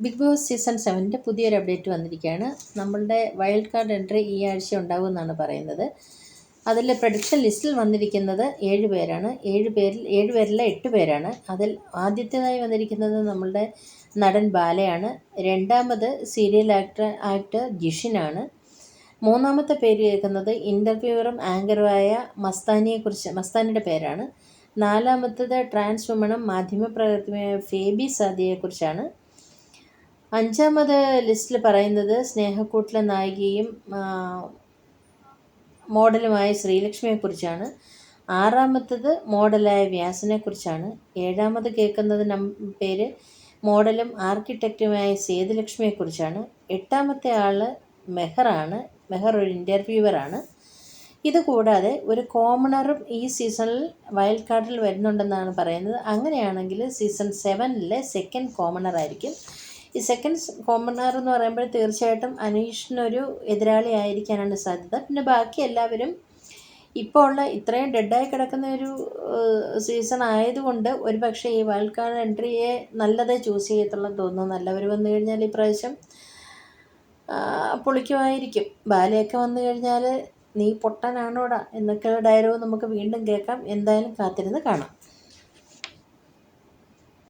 Big boss season സെവന്റെ പുതിയൊരു update വന്നിരിക്കുകയാണ്. നമ്മളുടെ വൈൽഡ് കാർഡ് എൻട്രി ഈ ആഴ്ച ഉണ്ടാകുമെന്നാണ് പറയുന്നത്. അതിൽ പ്രഡിക്ഷൻ ലിസ്റ്റിൽ വന്നിരിക്കുന്നത് ഏഴ് പേരാണ്. ഏഴ് പേരിൽ ഏഴ് പേരിലെ എട്ട് പേരാണ്. അതിൽ ആദ്യത്തേതായി വന്നിരിക്കുന്നത് നമ്മളുടെ നടൻ ബാലയാണ്. രണ്ടാമത് സീരിയൽ ആക്ടർ ആക്ടർ ജിഷിനാണ്. മൂന്നാമത്തെ പേര് കേൾക്കുന്നത് ഇന്റർവ്യൂവറും ആങ്കറുമായ മസ്താനിയെക്കുറിച്ച് മസ്താനിയുടെ പേരാണ്. നാലാമത്തത് ട്രാൻസ് വുമണും മാധ്യമപ്രവർത്തകയായ ഫേബി സാദിയെക്കുറിച്ചാണ്. അഞ്ചാമത് ലിസ്റ്റിൽ പറയുന്നത് സ്നേഹക്കൂട്ടിലെ നായികയും മോഡലുമായ ശ്രീലക്ഷ്മിയെക്കുറിച്ചാണ് ആറാമത്തത് മോഡലായ വ്യാസനെക്കുറിച്ചാണ് ഏഴാമത് കേൾക്കുന്നത് നം പേര് മോഡലും ആർക്കിടെക്റ്റുമായ സേതുലക്ഷ്മിയെക്കുറിച്ചാണ് എട്ടാമത്തെ ആൾ മെഹറാണ്. മെഹർ ഒരു ഇന്റർവ്യൂവറാണ് ഇതുകൂടാതെ ഒരു കോമണറും ഈ സീസണിൽ വൈൽഡ് കാർഡിൽ വരുന്നുണ്ടെന്നാണ് പറയുന്നത്. അങ്ങനെയാണെങ്കിൽ സീസൺ സെവനിലെ സെക്കൻഡ് കോമണർ ആയിരിക്കും ഈ സെക്കൻഡ് കോമണർ എന്ന് പറയുമ്പോൾ തീർച്ചയായിട്ടും അനീഷിനൊരു എതിരാളി ആയിരിക്കാനാണ് സാധ്യത. പിന്നെ ബാക്കി എല്ലാവരും ഇപ്പോൾ ഉള്ള ഇത്രയും ഡെഡായി കിടക്കുന്ന ഒരു സീസൺ ആയതുകൊണ്ട് ഒരു പക്ഷേ ഈ വൈൽഡ് കാർഡ് എൻട്രിയെ നല്ലതേ ചൂസ് ചെയ്യത്തുള്ളൂ തോന്നുന്നു. നല്ലവർ വന്നു കഴിഞ്ഞാൽ ഈ പ്രാവശ്യം പൊളിക്കുമായിരിക്കും. ബാലയൊക്കെ വന്നു കഴിഞ്ഞാൽ നീ പൊട്ടനാണോടാ എന്നൊക്കെ ഡയലോഗ് നമുക്ക് വീണ്ടും കേൾക്കാം. എന്തായാലും കാത്തിരുന്ന് കാണാം.